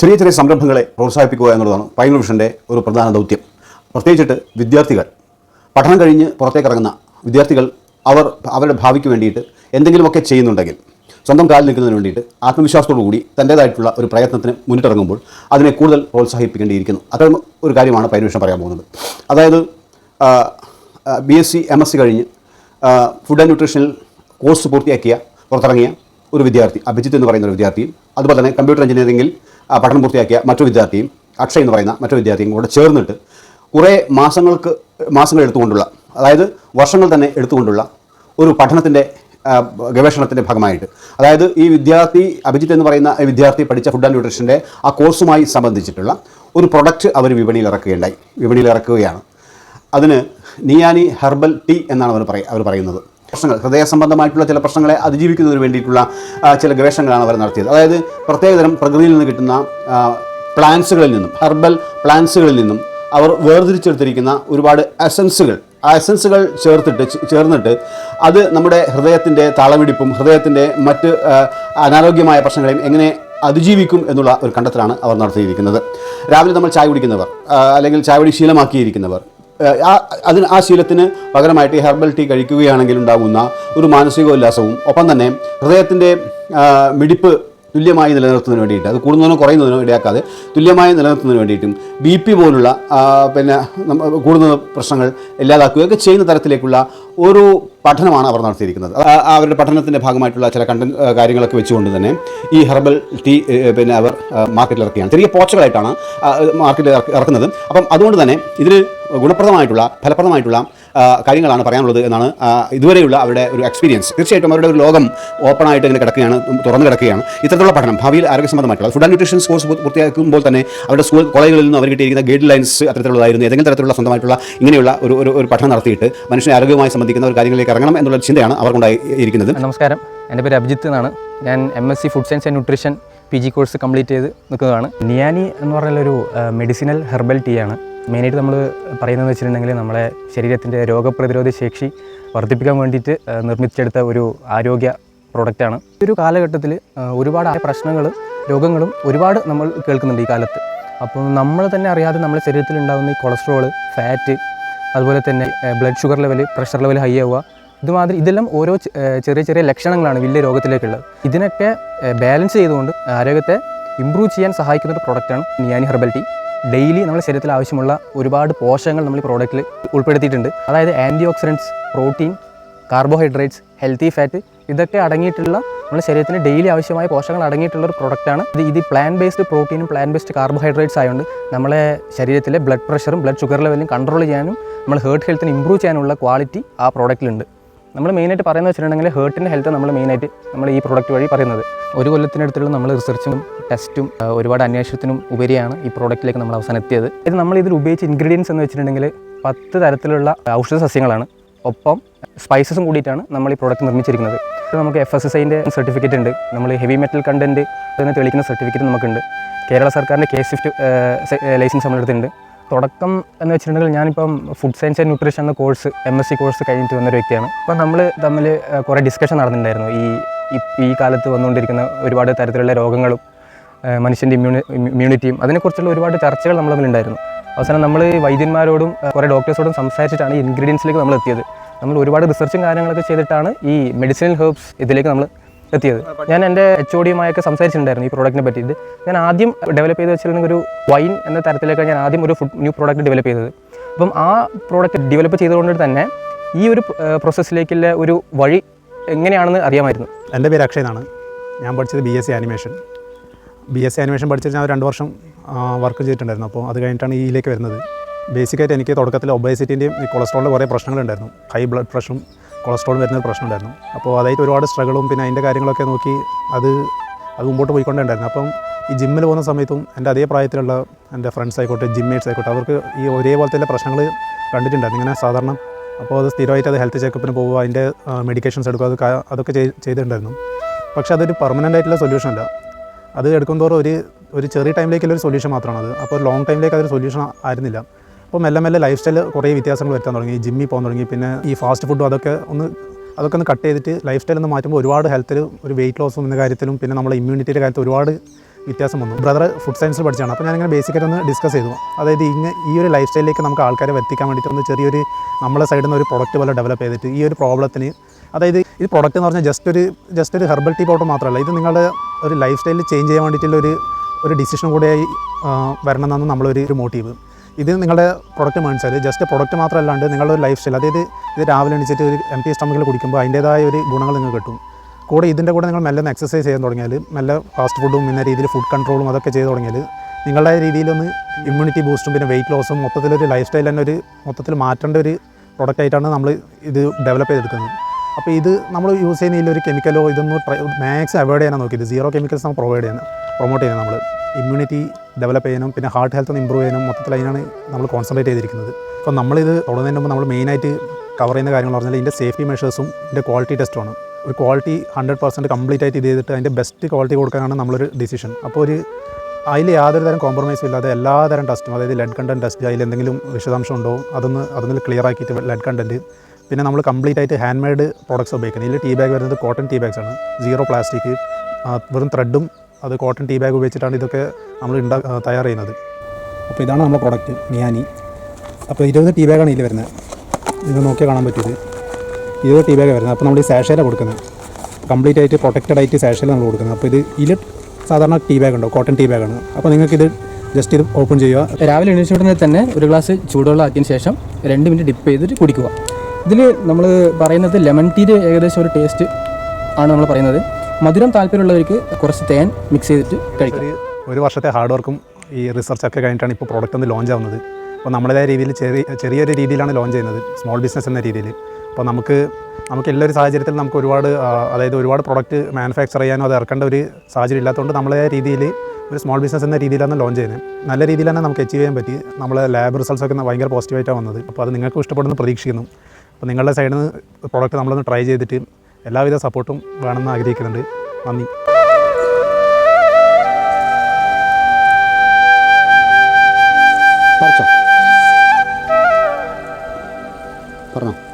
ചെറിയ ചെറിയ സംരംഭങ്ങളെ പ്രോത്സാഹിപ്പിക്കുക എന്നുള്ളതാണ് പൈനൽ വിഷന്റെ ഒരു പ്രധാന ദൗത്യം. പ്രത്യേകിച്ചിട്ട് വിദ്യാർത്ഥികൾ. പഠനം കഴിഞ്ഞ് പുറത്തേക്ക് ഇറങ്ങുന്ന വിദ്യാർത്ഥികൾ അവർ അവരുടെ ഭാവിക്ക് വേണ്ടിയിട്ട് എന്തെങ്കിലുമൊക്കെ ചെയ്യുന്നുണ്ടെങ്കിൽ സ്വന്തം കാലിൽ നിൽക്കുന്നതിന് വേണ്ടിയിട്ട് ആത്മവിശ്വാസത്തോടു കൂടി തന്റേതായിട്ടുള്ള ഒരു പ്രയത്നത്തിന് മുന്നിട്ടിറങ്ങുമ്പോൾ അതിനെ കൂടുതൽ പ്രോത്സാഹിപ്പിക്കേണ്ടിയിരിക്കുന്നു. അത്തരം ഒരു കാര്യമാണ് പൈനൽ വിഷൻ പറയാൻ പോകുന്നത്. അതായത് B S C M S C കഴിഞ്ഞ് ഫുഡ് ആൻഡ് ന്യൂട്രീഷനിൽ കോഴ്സ് പൂർത്തിയാക്കിയ പുറത്തിറങ്ങിയ ഒരു വിദ്യാർത്ഥി അഭിജിത്ത് എന്ന് പറയുന്ന ഒരു വിദ്യാർത്ഥിയും അതുപോലെ തന്നെ കമ്പ്യൂട്ടർ എഞ്ചിനീയറിംഗിൽ പഠനം പൂർത്തിയാക്കിയ മറ്റു വിദ്യാർത്ഥിയും അക്ഷയ് എന്ന് പറയുന്ന മറ്റു വിദ്യാർത്ഥിയും കൂടെ ചേർന്നിട്ട് കുറേ മാസങ്ങൾക്ക് മാസങ്ങൾ എടുത്തുകൊണ്ടുള്ള അതായത് വർഷങ്ങൾ തന്നെ എടുത്തുകൊണ്ടുള്ള ഒരു പഠനത്തിന്റെ ഗവേഷണത്തിന്റെ ഭാഗമായിട്ട്. അതായത് ഈ വിദ്യാർത്ഥി അഭിജിത്ത് എന്ന് പറയുന്ന വിദ്യാർത്ഥി പഠിച്ച ഫുഡ് ആൻഡ് ന്യൂട്രീഷന്റെ ആ കോഴ്സുമായി സംബന്ധിച്ചിട്ടുള്ള ഒരു പ്രൊഡക്റ്റ് അവർ വിപണിയിൽ ഇറക്കുകയുണ്ടായി വിപണിയിൽ ഇറക്കുകയാണ്. അതിന് നിയാനി ഹെർബൽ ടീ എന്നാണ് അവർ പറയ അവർ പറയുന്നത്. പ്രശ്നങ്ങൾ ഹൃദയ സംബന്ധമായിട്ടുള്ള ചില പ്രശ്നങ്ങളെ അതിജീവിക്കുന്നതിന് വേണ്ടിയിട്ടുള്ള ചില ഗവേഷണങ്ങളാണ് അവർ നടത്തിയത്. അതായത് പ്രത്യേകതരം പ്രകൃതിയിൽ നിന്ന് കിട്ടുന്ന പ്ലാന്റ്സുകളിൽ നിന്നും ഹെർബൽ പ്ലാന്റ്സുകളിൽ നിന്നും അവർ വേർതിരിച്ചെടുത്തിരിക്കുന്ന ഒരുപാട് എസൻസുകൾ. ആ എസൻസുകൾ ചേർത്തിട്ട് ചേർന്നിട്ട് അത് നമ്മുടെ ഹൃദയത്തിന്റെ താളമിടിപ്പും ഹൃദയത്തിന്റെ മറ്റ് അനാരോഗ്യമായ പ്രശ്നങ്ങളെയും എങ്ങനെ അതിജീവിക്കും എന്നുള്ള ഒരു കണ്ടെത്തലാണ് അവർ നടത്തിയിരിക്കുന്നത്. രാവിലെ നമ്മൾ ചായ കുടിക്കുന്നവർ അല്ലെങ്കിൽ ചായ കുടി ശീലമാക്കിയിരിക്കുന്നവർ അതിന് ആ ശീലത്തിന് പകരമായിട്ട് ഈ ഹെർബൽ ടീ കഴിക്കുകയാണെങ്കിൽ ഉണ്ടാകുന്ന ഒരു മാനസികോല്ലാസവും ഒപ്പം തന്നെ ഹൃദയത്തിന്റെ മിടിപ്പ് തുല്യമായി നിലനിർത്തുന്നതിന് വേണ്ടിയിട്ട് അത് കൂടുന്നതിനോ കുറയുന്നതിനോ ഇടയാക്കാതെ തുല്യമായി നിലനിർത്തുന്നതിന് വേണ്ടിയിട്ടും ബി പി പോലുള്ള പിന്നെ കൂടുന്ന പ്രശ്നങ്ങൾ ഇല്ലാതാക്കുകയൊക്കെ ചെയ്യുന്ന തരത്തിലേക്കുള്ള ഒരു പഠനമാണ് അവർ നടത്തിയിരിക്കുന്നത്. അവരുടെ പഠനത്തിന്റെ ഭാഗമായിട്ടുള്ള ചില കണ്ടൻ കാര്യങ്ങളൊക്കെ വെച്ചുകൊണ്ട് തന്നെ ഈ ഹെർബൽ ടീ പിന്നെ അവർ മാർക്കറ്റിൽ ഇറക്കുകയാണ്. ചെറിയ പോച്ചകളായിട്ടാണ് മാർക്കറ്റിൽ ഇറക്കുന്നത്. അപ്പം അതുകൊണ്ട് തന്നെ ഇതിന് ഗുണപ്രദമായിട്ടുള്ള ഫലപ്രദമായിട്ടുള്ള കാര്യങ്ങളാണ് പറയാനുള്ളത് എന്നാണ് ഇതുവരെയുള്ള അവരുടെ ഒരു എക്സ്പീരിയൻസ് തീർച്ചയായിട്ടും അവരുടെ ഒരു ലോകം ഓപ്പണായിട്ട് ഇങ്ങനെ കിടക്കുകയാണ് തുറന്നു കിടക്കുകയാണ്. ഇത്തരത്തിലുള്ള പഠനം ഭാവിയിൽ ആരോഗ്യസംബന്ധമായിട്ടുള്ള ഫുഡ് ആൻഡ് ന്യൂട്രീഷൻ കോഴ്സ് പൂർത്തിയാക്കുമ്പോൾ തന്നെ അവരുടെ സ്കൂൾ കോളേജുകളിൽ നിന്ന് അവർ കിട്ടിയിരിക്കുന്ന ഗൈഡ് ലൈൻസ് അത്തരത്തിലുള്ളതായിരുന്നു. ഏതെങ്കിലും തരത്തിലുള്ള സ്വന്തമായിട്ടുള്ള ഇങ്ങനെയുള്ള ഒരു ഒരു പഠനം നടത്തിയിട്ട് മനുഷ്യനെ ആരോഗ്യവുമായി സംബന്ധിക്കുന്ന ഒരു കാര്യങ്ങളിലേക്ക് ഇറങ്ങണം എന്നുള്ള ചിന്തയാണ് അവർക്കുണ്ടായിരിക്കുന്നത് നമസ്കാരം. എന്റെ പേര് അഭിജിത്ത് എന്നാണ്. ഞാൻ M S C food science and nutrition P G course complete ചെയ്ത് നിൽക്കുന്നതാണ്. നിയാനി എന്ന് പറഞ്ഞൊരു മെഡിസിനൽ ഹെർബൽ ടീ ആണ്. മെയിനായിട്ട് നമ്മൾ പറയുന്നതെന്ന് വെച്ചിട്ടുണ്ടെങ്കിൽ നമ്മളെ ശരീരത്തിന്റെ രോഗപ്രതിരോധ ശേഷി വർദ്ധിപ്പിക്കാൻ വേണ്ടിയിട്ട് നിർമ്മിച്ചെടുത്ത ഒരു ആരോഗ്യ പ്രോഡക്റ്റാണ് ഈ ഒരു കാലഘട്ടത്തിൽ ഒരുപാട് പ്രശ്നങ്ങൾ രോഗങ്ങളും ഒരുപാട് നമ്മൾ കേൾക്കുന്നുണ്ട് ഈ കാലത്ത്. അപ്പോൾ നമ്മൾ തന്നെ അറിയാതെ നമ്മുടെ ശരീരത്തിൽ ഉണ്ടാകുന്ന ഈ കൊളസ്ട്രോൾ ഫാറ്റ് അതുപോലെ തന്നെ blood sugar level pressure level high ആവുക. ഇതുമാതിരി ഇതെല്ലാം ഓരോ ചെറിയ ചെറിയ ലക്ഷണങ്ങളാണ് വലിയ രോഗത്തിലേക്കുള്ളത്. ഇതിനൊക്കെ ബാലൻസ് ചെയ്തുകൊണ്ട് ആരോഗ്യത്തെ ഇമ്പ്രൂവ് ചെയ്യാൻ സഹായിക്കുന്ന ഒരു പ്രോഡക്റ്റാണ് നിയാനി ഹെർബൽ ടീ. ഡെയിലി നമ്മുടെ ശരീരത്തിൽ ആവശ്യമുള്ള ഒരുപാട് പോഷകങ്ങൾ നമ്മൾ ഈ പ്രോഡക്റ്റിൽ ഉൾപ്പെടുത്തിയിട്ടുണ്ട്. അതായത് antioxidants protein carbohydrates healthy fat ഇതൊക്കെ അടങ്ങിയിട്ടുള്ള നമ്മുടെ ശരീരത്തിന് ഡെയിലി ആവശ്യമായ പോഷകങ്ങൾ അടങ്ങിയിട്ടുള്ള ഒരു പ്രൊഡക്റ്റാണ് ഇത് ഇത് പ്ലാൻ ബേസ്ഡ് പ്രോട്ടീനും പ്ലാൻ ബേസ്ഡ് കാർബോഹൈഡ്രേറ്റ്സ് ആയതുകൊണ്ട് നമ്മളെ ശരീരത്തിലെ ബ്ലഡ് പ്രഷറും ബ്ലഡ് ഷുഗർ ലെവലും കൺട്രോൾ ചെയ്യാനും നമ്മൾ ഹേർട്ട് ഹെൽത്തിന് ഇമ്പ്രൂവ് ചെയ്യാനുള്ള ക്വാളിറ്റി ആ പ്രോഡക്റ്റിലുണ്ട് നമ്മൾ മെയിനായിട്ട് പറയുന്നത് വെച്ചിട്ടുണ്ടെങ്കിൽ ഹേർട്ടിന്റെ ഹെൽത്ത് നമ്മൾ മെയിനായിട്ട് നമ്മൾ ഈ പ്രോഡക്റ്റ് വഴി പറയുന്നത്. ഒരു കൊല്ലത്തിനടുത്തുള്ള നമ്മൾ റിസർച്ചും ടെസ്റ്റും ഒരുപാട് അന്വേഷണത്തിനും ഉപരിയാണ് ഈ പ്രോഡക്റ്റിലേക്ക് നമ്മൾ അവസാനം എത്തിയത്. ഇത് നമ്മൾ ഇതിൽ ഉപയോഗിച്ച ഇൻഗ്രീഡിയൻസ് എന്ന് വെച്ചിട്ടുണ്ടെങ്കിൽ പത്ത് തരത്തിലുള്ള ഔഷധ സസ്യങ്ങളാണ്. ഒപ്പം സ്പൈസസും കൂടിയിട്ടാണ് നമ്മൾ ഈ പ്രോഡക്റ്റ് നിർമ്മിച്ചിരിക്കുന്നത്. നമുക്ക് എഫ് എസ് എസ് ഐന്റെ സർട്ടിഫിക്കറ്റ് ഉണ്ട്. നമ്മൾ ഹെവി മെറ്റൽ കണ്ടന്റ് എന്ന് തെളിയിക്കുന്ന സർട്ടിഫിക്കറ്റ് നമുക്കുണ്ട്. കേരള സർക്കാരിന്റെ കെ സ്വിഫ്റ്റ് ലൈസൻസ് നമ്മളെടുത്തിട്ടുണ്ട് തുടക്കം എന്ന് വെച്ചിട്ടുണ്ടെങ്കിൽ ഞാനിപ്പം ഫുഡ് സയൻസ് ആൻഡ് ന്യൂട്രീഷൻ എന്ന course M S C course കഴിഞ്ഞിട്ട് വന്നൊരു വ്യക്തിയാണ്. അപ്പം നമ്മൾ തമ്മിൽ കുറേ ഡിസ്കഷൻ നടന്നിട്ടുണ്ടായിരുന്നു. ഈ ഈ- കാലത്ത് വന്നുകൊണ്ടിരിക്കുന്ന ഒരുപാട് തരത്തിലുള്ള രോഗങ്ങളും മനുഷ്യന്റെ ഇമ്മ്യൂണി ഇമ്മ്യൂണിറ്റിയും അതിനെക്കുറിച്ചുള്ള ഒരുപാട് ചർച്ചകൾ നമ്മൾ തമ്മിലുണ്ടായിരുന്നു. അവസാനം നമ്മൾ വൈദ്യന്മാരോടും കുറേ ഡോക്ടേഴ്സോടും സംസാരിച്ചിട്ടാണ് ഈ ഇൻഗ്രീഡിയൻസിലേക്ക് നമ്മൾ എത്തിയത്. നമ്മൾ ഒരുപാട് റിസർച്ചും കാര്യങ്ങളൊക്കെ ചെയ്തിട്ടാണ് ഈ മെഡിസിനൽ ഹെർബ്സ് ഇതിലേക്ക് നമ്മൾ എത്തിയത്. ഞാൻ എന്റെ എച്ച് ഒ ഡിയുമായൊക്കെ സംസാരിച്ചിട്ടുണ്ടായിരുന്നു ഈ പ്രോഡക്റ്റിനെ പറ്റിയിട്ട്. ഞാൻ ആദ്യം ഡെവലപ്പ് ചെയ്ത് വെച്ചിട്ടുണ്ടെങ്കിൽ ഒരു വൈൻ എന്ന തരത്തിലേക്കാണ് ഞാൻ ആദ്യം ഒരു ഫുഡ് ന്യൂ പ്രോഡക്റ്റ് ഡെവലപ്പ് ചെയ്തത്. അപ്പം ആ പ്രോഡക്റ്റ് ഡെവലപ്പ് ചെയ്തുകൊണ്ട് തന്നെ ഈ ഒരു പ്രോസസ്സിലേക്കുള്ള ഒരു വഴി എങ്ങനെയാണെന്ന് അറിയാമായിരുന്നു. എന്റെ പേര് അക്ഷയ് എന്നാണ്. ഞാൻ പഠിച്ചത് B S C animation B S C animation പഠിച്ചിട്ട് ഞാൻ രണ്ട് വർഷം വർക്ക് ചെയ്തിട്ടുണ്ടായിരുന്നു. അപ്പോൾ അത് കഴിഞ്ഞിട്ടാണ് ഇതിലേക്ക് വരുന്നത്. ബേസിക്കായിട്ട് എനിക്ക് തുടക്കത്തിൽ ഒബേസിറ്റിന്റെയും ഈ കൊളസ്ട്രോളിന്റെ കുറേ പ്രശ്നങ്ങളുണ്ടായിരുന്നു. ഹൈ ബ്ലഡ് പ്രഷറും കൊളസ്ട്രോളും വരുന്ന പ്രശ്നമുണ്ടായിരുന്നു. അപ്പോൾ അതായിട്ട് ഒരുപാട് സ്ട്രഗിളും പിന്നെ അതിന്റെ കാര്യങ്ങളൊക്കെ നോക്കി അത് അത് മുമ്പോട്ട് പോയിക്കൊണ്ടുണ്ടായിരുന്നു. അപ്പം ഈ ജിമ്മിൽ പോകുന്ന സമയത്തും എന്റെ അതേ പ്രായത്തിലുള്ള എന്റെ ഫ്രണ്ട്സ് ആയിക്കോട്ടെ ജിമ്മേറ്റ്സ് ആയിക്കോട്ടെ അവർക്ക് ഈ ഒരേപോലത്തെ പ്രശ്നങ്ങൾ കണ്ടിട്ടുണ്ടായിരുന്നു. ഇങ്ങനെ സാധാരണ അപ്പോൾ അത് സ്ഥിരമായിട്ട് അത് ഹെൽത്ത് ചെക്കപ്പിന് പോകുക അതിന്റെ മെഡിക്കേഷൻസ് എടുക്കുക അത് അതൊക്കെ ചെയ്- ചെയ്തിട്ടുണ്ടായിരുന്നു. പക്ഷേ അതൊരു പെർമനന്റ് ആയിട്ടുള്ള സൊല്യൂഷൻ അല്ല. അത് എടുക്കുന്തോറും ഒരു ഒരു ചെറിയ ടൈമിലേക്കുള്ള ഒരു സൊല്യൂഷൻ മാത്രമാണ് അത്. അപ്പോൾ ലോങ് ടൈമിലേക്ക് അതൊരു സൊല്യൂഷൻ ആയിരുന്നില്ല. അപ്പോൾ മെല്ലെ മെല്ലെ ലൈഫ് സ്റ്റൈൽ കുറേ വ്യത്യാസങ്ങൾ വരുത്താൻ തുടങ്ങി. ജിമ്മിൽ പോകാൻ തുടങ്ങി. പിന്നെ ഈ ഫാസ്റ്റ് ഫുഡും അതൊക്കെ ഒന്ന് അതൊക്കെ ഒന്ന് കട്ട് ചെയ്തിട്ട് ലൈഫ് സ്റ്റൈൽ ഒന്ന് മാറ്റുമ്പോൾ ഒരുപാട് ഹെൽത്തിൽ ഒരു വെയിറ്റ് ലോസും എന്ന കാര്യത്തിലും പിന്നെ നമ്മളെ ഇമ്മ്യൂണിറ്റിയുടെ കാര്യത്തിൽ ഒരുപാട് വ്യത്യാസം വന്നു. ബ്രദർ ഫുഡ് സയൻസിൽ പഠിച്ചാണ് അപ്പോൾ ഞാനിങ്ങനെ ബേസിക്കായിട്ട് ഒന്ന് ഡിസ്കസ് ചെയ്തു. അതായത് ഇങ്ങനെ ഈ ഒരു ലൈഫ് സ്റ്റൈലിലേക്ക് നമുക്ക് ആൾക്കാരെ എത്തിക്കാൻ വേണ്ടിയിട്ട് ഒന്ന് ചെറിയൊരു നമ്മളെ സൈഡിൽ നിന്ന് ഒരു പ്രൊഡക്റ്റ് പോലെ ഡെവലപ്പ് ചെയ്തിട്ട് ഈ ഒരു പ്രോബ്ലത്തിന് അതായത് ഈ പ്രൊഡക്റ്റ് എന്ന് പറഞ്ഞാൽ ജസ്റ്റ് ഒരു ജസ്റ്റ് ഒരു ഹെർബൽ ടീ പൗഡർ മാത്രമല്ല ഇത് നിങ്ങളുടെ ഒരു ലൈഫ് സ്റ്റൈലിൽ ചേഞ്ച് ചെയ്യാൻ വേണ്ടിയിട്ടുള്ള ഒരു ഒരു ഡിസിഷൻ കൂടിയായി വരണം എന്നാണ് നമ്മളൊരു ഒരു മോട്ടീവ് ഇത് നിങ്ങളുടെ പ്രൊഡക്റ്റ് മേടിച്ചാൽ ജസ്റ്റ് പ്രൊഡക്റ്റ് മാത്രമല്ലാണ്ട് നിങ്ങളുടെ ഒരു ലൈഫ് സ്റ്റൈൽ അതായത് ഇത് രാവിലെ എണീച്ചിട്ട് ഒരു എം ടി സ്റ്റമക്കിൽ കുടിക്കുമ്പോൾ അതിന്റേതായ ഒരു ഗുണങ്ങൾ നിങ്ങൾക്ക് കിട്ടും. കൂടെ ഇതിന്റെ കൂടെ നിങ്ങൾ മെല്ലെ എക്സസൈസ് ചെയ്യാൻ തുടങ്ങിയാൽ മെല്ലെ ഫാസ്റ്റ് ഫുഡും പിന്നെ രീതിയിൽ ഫുഡ് കൺട്രോളും അതൊക്കെ ചെയ്ത് തുടങ്ങിയാൽ നിങ്ങളുടെ രീതിയിലൊന്ന് ഇമ്മ്യൂണിറ്റി ബൂസ്റ്റും പിന്നെ വെയിറ്റ് ലോസും മൊത്തത്തിലൊരു ലൈഫ് സ്റ്റൈൽ തന്നെ ഒരു മൊത്തത്തിൽ മാറ്റേണ്ട ഒരു പ്രൊഡക്റ്റ് ആയിട്ടാണ് നമ്മൾ ഇത് ഡെവലപ്പ് ചെയ്തെടുക്കുന്നത്. അപ്പോൾ ഇത് നമ്മൾ യൂസ് ചെയ്യുന്ന ഒരു കെമിക്കലോ ഇതൊന്നും ട്രൈ മാക്സ് അവോയ്ഡ് ചെയ്യാനാണ് നോക്കിയത്. സീറോ കെമിക്കൽസ് നമ്മൾ പ്രൊവൈഡ് ചെയ്യാൻ പ്രൊമോട്ട് ചെയ്യുന്നത് നമ്മൾ ഇമ്മ്യൂണിറ്റി ഡെവലപ്പ് ചെയ്യാനും പിന്നെ ഹാർട്ട് ഹെൽത്ത് ഒന്ന് ഇമ്പ്രൂവ് ചെയ്യാനും മൊത്തത്തിൽ അതിനാണ് നമ്മൾ കോൺസെൻട്രേറ്റ് ചെയ്തിരിക്കുന്നത്. അപ്പോൾ നമ്മളിത് തുടങ്ങുന്നതിന് മുമ്പ് നമ്മൾ മെയിനായിട്ട് കവർ ചെയ്യുന്ന കാര്യങ്ങൾ പറഞ്ഞാൽ ഇതിന്റെ സേഫ്റ്റി മെഷേഴ്സും ഇതിന്റെ ക്വാളിറ്റി ടെസ്റ്റുമാണ് ഒരു ക്വാളിറ്റി ഹൺഡ്രഡ് പെർസെന്റ് കംപ്ലീറ്റ് ആയിട്ട് ഇത് ചെയ്തിട്ട് അതിന്റെ ബെസ്റ്റ് ക്വാളിറ്റി കൊടുക്കാനാണ് നമ്മളൊരു ഡിസിഷൻ അപ്പോൾ ഒരു അതിൽ യാതൊരു തരം കോംപ്രമൈസും ഇല്ലാതെ എല്ലാ തരം ടെസ്റ്റും അതായത് ലെഡ് കണ്ടന്റ് ടെസ്റ്റ് അതിൽ എന്തെങ്കിലും വിശദാംശം ഉണ്ടോ അതൊന്ന് അതൊന്ന് ക്ലിയർ ആക്കിയിട്ട് ലെഡ് കണ്ടന്റ് പിന്നെ നമ്മൾ കംപ്ലീറ്റ് ആയിട്ട് ഹാൻഡ് മെയ്ഡ് പ്രോഡക്ട്സ് ഉപയോഗിക്കുന്നത് ഇതിൽ ടീ ബാഗ് വരുന്നത് കോട്ടൺ ടീ ബാഗ്സ് ആണ്. സീറോ പ്ലാസ്റ്റിക് വെറും ത്രെഡും അത് കോട്ടൺ ടീ ബാഗ് ഉപയോഗിച്ചിട്ടാണ് ഇതൊക്കെ നമ്മൾ ഉണ്ടാ തയ്യാർ ചെയ്യുന്നത്. അപ്പോൾ ഇതാണ് നമ്മുടെ പ്രോഡക്റ്റ് നിയാനി അപ്പോൾ ഇരുപത് ടീ ബാഗാണ് ഇതിൽ വരുന്നത്. ഇത് നോക്കിയാൽ കാണാൻ പറ്റിയത്. ഇരുപത് ടീ ബാഗ് വരുന്നത്. അപ്പോൾ നമ്മൾ ഈ സാഷയിലാണ് കൊടുക്കുന്നത്. കംപ്ലീറ്റ് ആയിട്ട് പ്രൊട്ടക്റ്റഡ് ആയിട്ട് സാഷയിൽ നമ്മൾ കൊടുക്കുന്നത്. അപ്പോൾ ഇത് ഇതിൽ സാധാരണ ടീ ബാഗ് ഉണ്ടോ? കോട്ടൺ ടീ ബാഗാണ് അപ്പോൾ നിങ്ങൾക്ക് ഇത് ജസ്റ്റ് ഇത് ഓപ്പൺ ചെയ്യുക. രാവിലെ എണീച്ച ഉടനെ തന്നെ ഒരു ഗ്ലാസ് ചൂടുവെള്ളം ആക്കിയതിന് ശേഷം രണ്ട് മിനിറ്റ് ഡിപ്പ് ചെയ്തിട്ട് കുടിക്കുക. ഇതിൽ നമ്മൾ പറയുന്നത് ലെമൺ ടീയുടെ ഏകദേശം ഒരു ടേസ്റ്റ് ആണ് നമ്മൾ പറയുന്നത്. മധുരം താല്പര്യമുള്ളവർക്ക് കുറച്ച് തേൻ മിക്സ് ചെയ്തിട്ട് കഴിക്കാം. ഒരു ഒരു വർഷത്തെ ഹാർഡ് വർക്കും ഈ റിസർച്ചൊക്കെ കഴിഞ്ഞിട്ടാണ് ഇപ്പോൾ പ്രോഡക്റ്റ് ഒന്ന് ലോഞ്ച് ആവുന്നത്. അപ്പോൾ നമ്മളേതായ രീതിയിൽ ചെറിയ ചെറിയൊരു രീതിയിലാണ് ലോഞ്ച് ചെയ്യുന്നത്. സ്മോൾ ബിസിനസ് എന്ന രീതിയിൽ അപ്പോൾ നമുക്ക് നമുക്ക് എല്ലാ ഒരു സാഹചര്യത്തിൽ നമുക്ക് ഒരുപാട് അതായത് ഒരുപാട് പ്രൊഡക്റ്റ് മാനുഫാക്ചർ ചെയ്യാനോ അത് ഇറക്കേണ്ട ഒരു സാഹചര്യം ഇല്ലാത്തതുകൊണ്ട് നമ്മളെ രീതിയിൽ ഒരു സ്മോൾ ബിസിനസ് എന്ന രീതിയിലാണ് ലോഞ്ച് ചെയ്യുന്നത് നല്ല രീതിയിൽ തന്നെ നമുക്ക് അച്ചീവ് ചെയ്യാൻ പറ്റി നമ്മളെ ലാബ് റിസൾട്ട്സ് ഒക്കെ ഭയങ്കര പോസിറ്റീവായിട്ടാണ് വന്നത്. അപ്പോൾ അത് നിങ്ങൾക്ക് ഇഷ്ടപ്പെടുന്ന പ്രതീക്ഷിക്കുന്നു. അപ്പോൾ നിങ്ങളുടെ സൈഡിൽ നിന്ന് പ്രോഡക്റ്റ് നമ്മളൊന്ന് ട്രൈ ചെയ്തിട്ട് എല്ലാവിധ സപ്പോർട്ടും വേണമെന്ന് ആഗ്രഹിക്കുന്നുണ്ട്. നന്ദി. പറഞ്ഞോ.